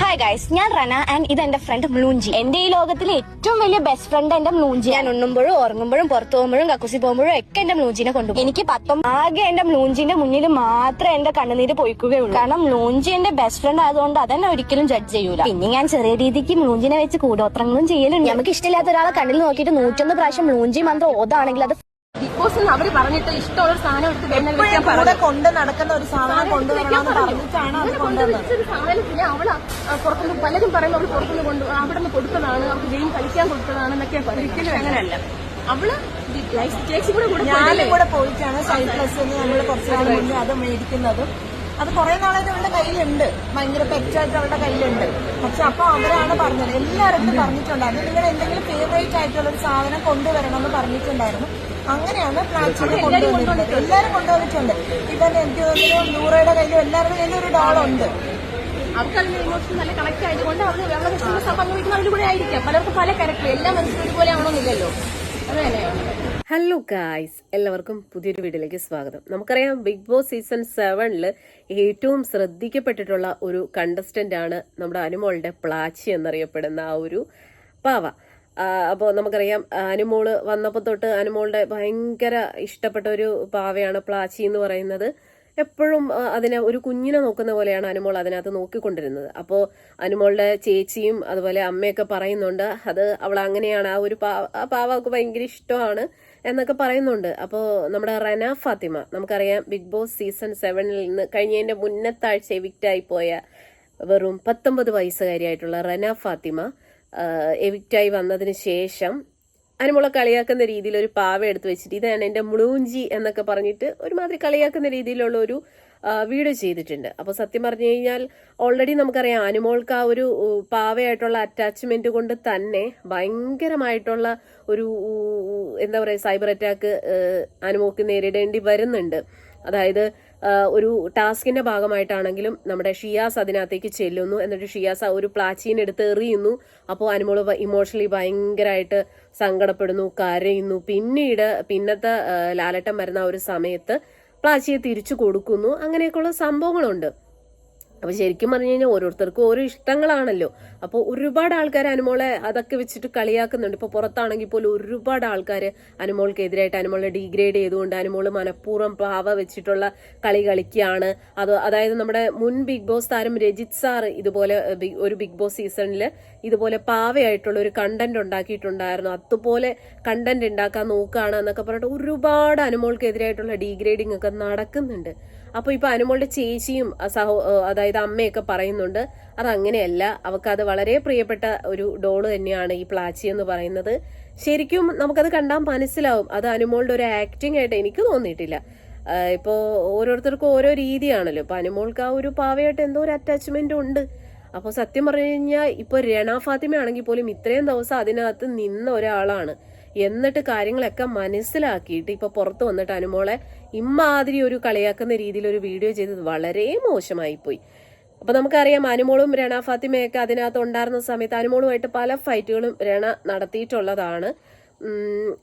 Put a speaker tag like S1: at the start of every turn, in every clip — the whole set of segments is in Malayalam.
S1: ഹായ് ഗൈസ് ഞാൻ റന ആൻഡ് ഇത് എന്റെ ഫ്രണ്ട് മ്ലൂഞ്ചി എന്റെ ഈ ലോകത്തിലെ ഏറ്റവും വലിയ ബെസ്റ്റ് ഫ്രണ്ട് എന്റെ മ്ലൂഞ്ചി ഞാൻ ഉണ്ണുമ്പോഴും ഉറങ്ങുമ്പോഴും പുറത്തു പോകുമ്പോഴും കക്കുസി പോകുമ്പോഴും ഒക്കെ എന്റെ മ്ലൂഞ്ചിനെ കൊണ്ടുപോകും. എനിക്ക് പത്തൊമ്പ ആകെ എന്റെ മ്ലൂഞ്ചിന്റെ മുന്നിൽ മാത്രമേ എന്റെ കണ്ണുനീര് പൊയ്ക്കുകയുള്ളൂ. കാരണം മ്ലൂഞ്ചി എന്റെ ബെസ്റ്റ് ഫ്രണ്ട് ആയതുകൊണ്ട് അതെന്നെ ഒരിക്കലും ജഡ്ജ് ചെയ്യൂല. പിന്നെ ഞാൻ ചെറിയ രീതിക്ക് മ്ലൂഞ്ചിനെ വെച്ച് കൂടോത്രങ്ങളും ചെയ്യലുണ്ട്. നമുക്ക് ഇഷ്ടമില്ലാത്ത ഒരാളെ കണ്ണിൽ നോക്കിയിട്ട് നൂറ്റൊന്ന് പ്രാവശ്യം മ്ലൂഞ്ചി മന്ത്രം ഓതാണെങ്കിൽ അത്
S2: ബിഗ് ബോസ് അവർ പറഞ്ഞിട്ട് ഇഷ്ടമുള്ള സാധനം എടുത്ത് വെക്കാൻ പറഞ്ഞു
S3: കൊണ്ട് നടക്കുന്ന ഒരു സാധനം
S2: കൊണ്ടുവച്ചൊരു സാധനത്തിന് അവൾ പുറത്തുനിന്ന് പലരും പറയുമ്പോൾ അവൾ പുറത്തുനിന്ന് കൊണ്ട് അവിടെ നിന്ന് കൊടുത്തതാണ് അവർക്ക് ഗെയിം കളിക്കാൻ കൊടുത്തതാണ് എന്നൊക്കെ പറയുന്നത് അങ്ങനെയല്ല അവൾ ചേച്ചി കൂടെ കൂടെ
S3: ഞാനും കൂടെ പോയിട്ടാണ് സൈപ്ലസ് പ്ലസ് നമ്മൾ കുറച്ച് നാൾ മുന്നേ അത് മേടിക്കുന്നതും. അത് കുറെ നാളായിട്ട് അവളുടെ കയ്യിലുണ്ട്. ഭയങ്കര പെറ്റായിട്ട് അവളുടെ കയ്യിലുണ്ട്. പക്ഷെ അപ്പൊ അവരാണ് പറഞ്ഞത്. എല്ലാവരും പറഞ്ഞിട്ടുണ്ടായിരുന്നു. നിങ്ങളുടെ എന്തെങ്കിലും ഫേവറേറ്റ് ആയിട്ടുള്ള ഒരു സാധനം കൊണ്ടുവരണം എന്ന് പറഞ്ഞിട്ടുണ്ടായിരുന്നു. അങ്ങനെയാണ് പ്ലാറ്റിനെ കൊണ്ടുവന്നിട്ടുള്ളത് എല്ലാവരും കൊണ്ടുവന്നിട്ടുണ്ട്. ഇവൻ എനിക്ക് തോന്നുന്നു നൂറയുടെ കയ്യിലും എല്ലാവരുടെ കയ്യിലും ഒരു ഡോളുണ്ട്.
S2: അവർക്ക് ഇമോഷൻ നല്ല കണക്ട് ആയതുകൊണ്ട് കൂടെ ആയിരിക്കാം. പലർക്കും പല ക്യാരക്ടർ എല്ലാ മനുഷ്യരും ഒരുപോലെ ആവണമെന്നില്ലല്ലോ. അത് തന്നെയാണ്.
S4: ഹലോ ഗായ്സ് എല്ലാവർക്കും പുതിയൊരു വീഡിയോയിലേക്ക് സ്വാഗതം. നമുക്കറിയാം ബിഗ് ബോസ് സീസൺ സെവനിൽ ഏറ്റവും ശ്രദ്ധിക്കപ്പെട്ടിട്ടുള്ള ഒരു കണ്ടസ്റ്റന്റ് ആണ് നമ്മുടെ അനുമോളുടെ പ്ലാച്ചി എന്നറിയപ്പെടുന്ന ആ ഒരു പാവ. അപ്പോൾ നമുക്കറിയാം അനുമോൾ വന്നപ്പോൾ തൊട്ട് അനുമോളുടെ ഭയങ്കര ഇഷ്ടപ്പെട്ട ഒരു പാവയാണ് പ്ലാച്ചി എന്ന് പറയുന്നത്. എപ്പോഴും അതിനെ ഒരു കുഞ്ഞിനെ നോക്കുന്ന പോലെയാണ് അനുമോൾ അതിനകത്ത് നോക്കിക്കൊണ്ടിരുന്നത്. അപ്പോൾ അനുമോളുടെ ചേച്ചിയും അതുപോലെ അമ്മയൊക്കെ പറയുന്നുണ്ട് അത് അവൾ അങ്ങനെയാണ് ആ ഒരു പാവ ആ പാവക്ക് ഭയങ്കര ഇഷ്ടമാണ് എന്നൊക്കെ പറയുന്നുണ്ട്. അപ്പോൾ നമ്മുടെ റന ഫാത്തിമ നമുക്കറിയാം ബിഗ് ബോസ് സീസൺ സെവനിൽ നിന്ന് കഴിഞ്ഞതിന്റെ മുന്നത്താഴ്ച വിക്റ്റായി പോയ വെറും പത്തൊമ്പത് വയസ്സുകാരിയായിട്ടുള്ള റന ഫാത്തിമ. എവിക്റ്റായി വന്നതിന് ശേഷം അനുമുളെ കളിയാക്കുന്ന രീതിയിൽ ഒരു പാവ എടുത്ത് വെച്ചിട്ട് ഇതാണ് എന്റെ മുളൂഞ്ചി എന്നൊക്കെ പറഞ്ഞിട്ട് ഒരുമാതിരി കളിയാക്കുന്ന രീതിയിലുള്ള ഒരു വീഡിയോ ചെയ്തിട്ടുണ്ട്. അപ്പോൾ സത്യം പറഞ്ഞു കഴിഞ്ഞാൽ ഓൾറെഡി നമുക്കറിയാം അനുമോൾക്ക് ആ ഒരു പാവയായിട്ടുള്ള അറ്റാച്ച്മെന്റ് കൊണ്ട് തന്നെ ഭയങ്കരമായിട്ടുള്ള ഒരു എന്താ പറയുക സൈബർ അറ്റാക്ക് അനുമോൾക്ക് നേരിടേണ്ടി വരുന്നുണ്ട്. അതായത് ഒരു ടാസ്കിന്റെ ഭാഗമായിട്ടാണെങ്കിലും നമ്മുടെ ഷിയാസ് അതിനകത്തേക്ക് ചെല്ലുന്നു. എന്നിട്ട് ഷിയാസ് ആ ഒരു പ്ലാച്ചീൻ എടുത്ത് എറിയുന്നു. അപ്പോൾ അനുമോൾ ഇമോഷണലി ഭയങ്കരമായിട്ട് സങ്കടപ്പെടുന്നു കരയുന്നു. പിന്നീട് പിന്നത്തെ ലാലട്ടം വരുന്ന ഒരു സമയത്ത് പ്ലാച്ചിയെ തിരിച്ചു കൊടുക്കുന്നു. അങ്ങനെയൊക്കെയുള്ള സംഭവങ്ങളുണ്ട്. അപ്പൊ ശരിക്കും പറഞ്ഞു കഴിഞ്ഞാൽ ഓരോരുത്തർക്കും ഓരോ ഇഷ്ടങ്ങളാണല്ലോ. അപ്പോൾ ഒരുപാട് ആൾക്കാർ അനുമോളെ അതൊക്കെ വെച്ചിട്ട് കളിയാക്കുന്നുണ്ട്. ഇപ്പൊ പുറത്താണെങ്കിൽ പോലും ഒരുപാട് ആൾക്കാർ അനുമോൾക്കെതിരായിട്ട് അനുമോളെ ഡീഗ്രേഡ് ചെയ്തുകൊണ്ട് അനുമോൾ മനഃപൂർവം പാവ വെച്ചിട്ടുള്ള കളി കളിക്കുകയാണ്. അത് അതായത് നമ്മുടെ മുൻ ബിഗ് ബോസ് താരം രജിത് സാർ ഇതുപോലെ ഒരു ബിഗ് ബോസ് സീസണിൽ ഇതുപോലെ പാവയായിട്ടുള്ള ഒരു കണ്ടന്റ് ഉണ്ടാക്കിയിട്ടുണ്ടായിരുന്നു. അതുപോലെ കണ്ടന്റ് ഉണ്ടാക്കാൻ നോക്കുകയാണ് എന്നൊക്കെ പറഞ്ഞിട്ട് ഒരുപാട് അനുമോൾക്കെതിരായിട്ടുള്ള ഡീഗ്രേഡിംഗ് ഒക്കെ നടക്കുന്നുണ്ട്. അപ്പോൾ ഇപ്പൊ അനുമോളുടെ ചേച്ചിയും സഹോ ഏ, അതായത് അമ്മയൊക്കെ പറയുന്നുണ്ട്. അത് അങ്ങനെയല്ല അവർക്ക് അത് വളരെ പ്രിയപ്പെട്ട ഒരു ഡോൾ തന്നെയാണ് ഈ പ്ലാച്ചി എന്ന് പറയുന്നത്. ശരിക്കും നമുക്കത് കണ്ടാൽ മനസ്സിലാവും. അത് അനുമോളുടെ ഒരു ആക്ടിംഗ് ആയിട്ട് എനിക്ക് തോന്നിയിട്ടില്ല. ഇപ്പോൾ ഇപ്പോ ഓരോരുത്തർക്കും ഓരോ രീതിയാണല്ലോ. ഇപ്പം അനുമോൾക്ക് ആ ഒരു പാവയായിട്ട് എന്തോ ഒരു അറ്റാച്ച്മെന്റ് ഉണ്ട്. അപ്പോൾ സത്യം പറഞ്ഞു കഴിഞ്ഞാൽ ഇപ്പോൾ രണ ഫാത്തിമ ആണെങ്കിൽ പോലും ഇത്രയും ദിവസം അതിനകത്ത് നിന്ന ഒരാളാണ്. എന്നിട്ട് കാര്യങ്ങളൊക്കെ മനസ്സിലാക്കിയിട്ട് ഇപ്പൊ പുറത്ത് വന്നിട്ട് അനുമോളെ ഇമ്മാതിരി ഒരു കളിയാക്കുന്ന രീതിയിൽ ഒരു വീഡിയോ ചെയ്തത് വളരെ മോശമായി പോയി അപ്പൊ നമുക്കറിയാം അനുമോളും രണ ഫാത്തിമയൊക്കെ അതിനകത്ത് ഉണ്ടായിരുന്ന സമയത്ത് അനുമോളുമായിട്ട് പല ഫൈറ്റുകളും രണ നടത്തിയിട്ടുള്ളതാണ്.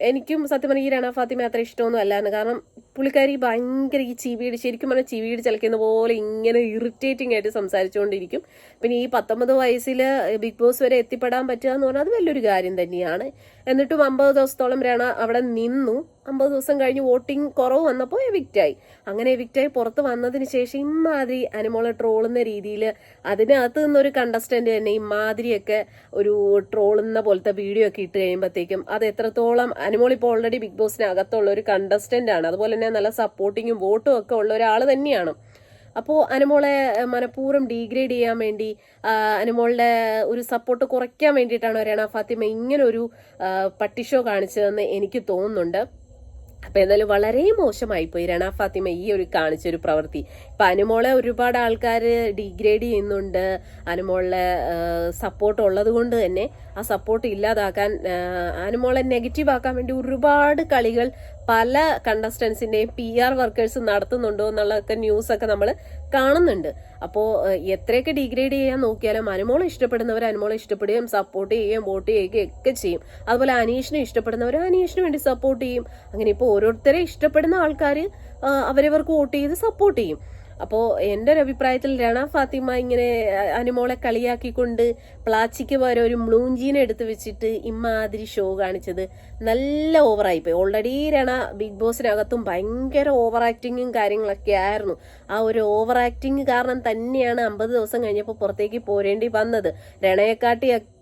S4: എനിക്കും സത്യം പറഞ്ഞാൽ ഈ രണ ഫാത്തിമ അത്ര ഇഷ്ടമൊന്നും അല്ലായിരുന്നു. കാരണം പുള്ളിക്കാരി ഭയങ്കര ഈ ചിവിയുടെ ശരിക്കും പറഞ്ഞാൽ ചിവിയുടെ ചിലക്കുന്ന പോലെ ഇങ്ങനെ ഇറിറ്റേറ്റിംഗ് ആയിട്ട് സംസാരിച്ചുകൊണ്ടിരിക്കും പിന്നെ ഈ പത്തൊമ്പത് വയസ്സിൽ ബിഗ് ബോസ് വരെ എത്തിപ്പെടാൻ പറ്റുക എന്ന് പറഞ്ഞാൽ അത് വലിയൊരു കാര്യം തന്നെയാണ്. എന്നിട്ടും അമ്പത് ദിവസത്തോളം രണ അവിടെ നിന്നു. അമ്പത് ദിവസം കഴിഞ്ഞ് വോട്ടിംഗ് കുറവ് വന്നപ്പോൾ എവിക്റ്റായി അങ്ങനെ എവിക്റ്റായി പുറത്ത് വന്നതിന് ശേഷം ഇമാതിരി അനുമോളെ ട്രോളുന്ന രീതിയിൽ അതിനകത്ത് നിന്നൊരു കണ്ടസ്റ്റന്റ് തന്നെ ഇമാതിരിയൊക്കെ ഒരു ട്രോളുന്ന പോലത്തെ വീഡിയോ ഒക്കെ ഇട്ട് കഴിയുമ്പോഴത്തേക്കും അത് എത്രത്തോളം അനിമോൾ ഇപ്പോൾ ഓൾറെഡി ബിഗ് ബോസിനകത്തുള്ള ഒരു കണ്ടസ്റ്റന്റ് ആണ്. അതുപോലെ തന്നെ നല്ല സപ്പോർട്ടിങ്ങും വോട്ടും ഒക്കെ ഉള്ള ഒരാൾ തന്നെയാണ്. അപ്പോൾ അനുമോളെ മനഃപൂർവം ഡീഗ്രേഡ് ചെയ്യാൻ വേണ്ടി അനുമോളുടെ ഒരു സപ്പോർട്ട് കുറയ്ക്കാൻ വേണ്ടിയിട്ടാണ് രണ ഫാത്തിമ ഇങ്ങനൊരു പട്ടിഷോ കാണിച്ചതെന്ന് എനിക്ക് തോന്നുന്നുണ്ട്. അപ്പൊ എന്തായാലും വളരെ മോശമായി പോയി രണ ഫാത്തിമ ഈ ഒരു കാണിച്ചൊരു പ്രവൃത്തി. ഇപ്പൊ അനുമോളെ ഒരുപാട് ആൾക്കാർ ഡീഗ്രേഡ് ചെയ്യുന്നുണ്ട്. അനുമോളിലെ സപ്പോർട്ട് ഉള്ളത് കൊണ്ട് തന്നെ ആ സപ്പോർട്ട് ഇല്ലാതാക്കാൻ അനുമോളെ നെഗറ്റീവ് ആക്കാൻ വേണ്ടി ഒരുപാട് കളികൾ പല കണ്ടസ്റ്റൻസിന്റെയും പി ആർ വർക്കേഴ്സ് നടത്തുന്നുണ്ടോ എന്നുള്ളതൊക്കെ ന്യൂസ് ഒക്കെ നമ്മൾ കാണുന്നുണ്ട്. അപ്പോൾ എത്രയൊക്കെ ഡിഗ്രേഡ് ചെയ്യാൻ നോക്കിയാലും അനുമോളെ ഇഷ്ടപ്പെടുന്നവർ അനുമോളെ ഇഷ്ടപ്പെടുകയും സപ്പോർട്ട് ചെയ്യുകയും വോട്ട് ചെയ്യുകയും ഒക്കെ ചെയ്യും. അതുപോലെ അനീഷിനെ ഇഷ്ടപ്പെടുന്നവർ അനീഷിന് വേണ്ടി സപ്പോർട്ട് ചെയ്യും. അങ്ങനെ ഇപ്പോൾ ഓരോരുത്തരെ ഇഷ്ടപ്പെടുന്ന ആൾക്കാർ അവരവർക്ക് വോട്ട് ചെയ്ത് സപ്പോർട്ട് ചെയ്യും. അപ്പോൾ എന്റെ ഒരു അഭിപ്രായത്തിൽ രണ ഫാത്തിമ ഇങ്ങനെ അനുമോളെ കളിയാക്കിക്കൊണ്ട് പ്ലാച്ചിക്ക് പകരം ഒരു മ്ലൂഞ്ചീനെ എടുത്ത് വെച്ചിട്ട് ഇമ്മാതിരി ഷോ കാണിച്ചത് നല്ല ഓവറായിപ്പോയി ഓൾറെഡി രണ ബിഗ് ബോസിനകത്തും ഭയങ്കര ഓവർ ആക്ടിങ്ങും കാര്യങ്ങളൊക്കെ ആയിരുന്നു. ആ ഒരു ഓവർ ആക്ടിങ് കാരണം തന്നെയാണ് അമ്പത് ദിവസം കഴിഞ്ഞപ്പോൾ പുറത്തേക്ക് പോരേണ്ടി വന്നത്. രണയെക്കാട്ടിയൊക്കെ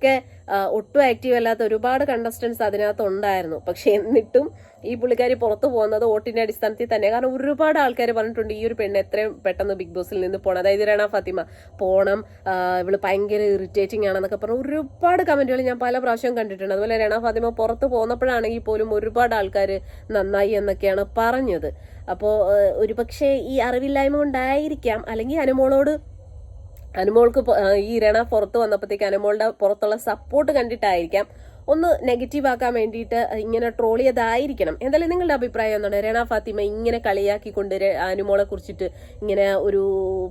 S4: ആ, ഒട്ടും ആക്റ്റീവ് അല്ലാത്ത ഒരുപാട് കണ്ടസ്റ്റൻസ് അതിനകത്ത് ഉണ്ടായിരുന്നു. പക്ഷെ എന്നിട്ടും ഈ പുള്ളിക്കാരി പുറത്തു പോകുന്നത് വോട്ടിന്റെ അടിസ്ഥാനത്തിൽ തന്നെ. കാരണം ഒരുപാട് ആൾക്കാർ പറഞ്ഞിട്ടുണ്ട് ഈ ഒരു പെണ്ണ് എത്രയും പെട്ടെന്ന് ബിഗ് ബോസിൽ നിന്ന് പോകണം അതായത് രണ ഫാത്തിമ പോണം. ഇവൾ ഭയങ്കര ഇറിറ്റേറ്റിംഗ് ആണെന്നൊക്കെ പറഞ്ഞ് ഒരുപാട് കമന്റുകൾ ഞാൻ പല പ്രാവശ്യം കണ്ടിട്ടുണ്ട്. അതുപോലെ രണ ഫാത്തിമ പുറത്ത് പോകുന്നപ്പോഴാണെങ്കിൽ പോലും ഒരുപാട് ആൾക്കാർ നന്നായി എന്നൊക്കെയാണ് പറഞ്ഞത്. അപ്പോൾ ഒരുപക്ഷെ ഈ അറിവില്ലായ്മ കൊണ്ടായിരിക്കാം അല്ലെങ്കിൽ അനുമോളോട് അനുമോൾക്ക് ഈ ഇരണ പുറത്ത് വന്നപ്പോഴത്തേക്ക് അനുമോളുടെ പുറത്തുള്ള സപ്പോർട്ട് കണ്ടിട്ടായിരിക്കാം. ഒന്ന് നെഗറ്റീവ് ആക്കാൻ വേണ്ടിയിട്ട് ഇങ്ങനെ ട്രോൾ ചെയ്തായിരിക്കണം. എന്തായാലും നിങ്ങളുടെ അഭിപ്രായം എന്താണ്? രണ ഫാത്തിമ ഇങ്ങനെ കളിയാക്കിക്കൊണ്ട് കൊണ്ട് അനുമോളെ കുറിച്ചിട്ട് ഇങ്ങനെ ഒരു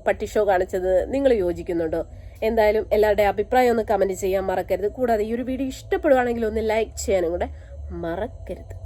S4: പട്ടി ഷോ കാണിച്ചത് നിങ്ങൾ യോജിക്കുന്നുണ്ടോ? എന്തായാലും എല്ലാവരുടെ അഭിപ്രായം ഒന്ന് കമന്റ് ചെയ്യാൻ മറക്കരുത്. കൂടാതെ ഈ ഒരു വീഡിയോ ഇഷ്ടപ്പെടുകയാണെങ്കിൽ ഒന്ന് ലൈക്ക് ചെയ്യാനും കൂടെ മറക്കരുത്.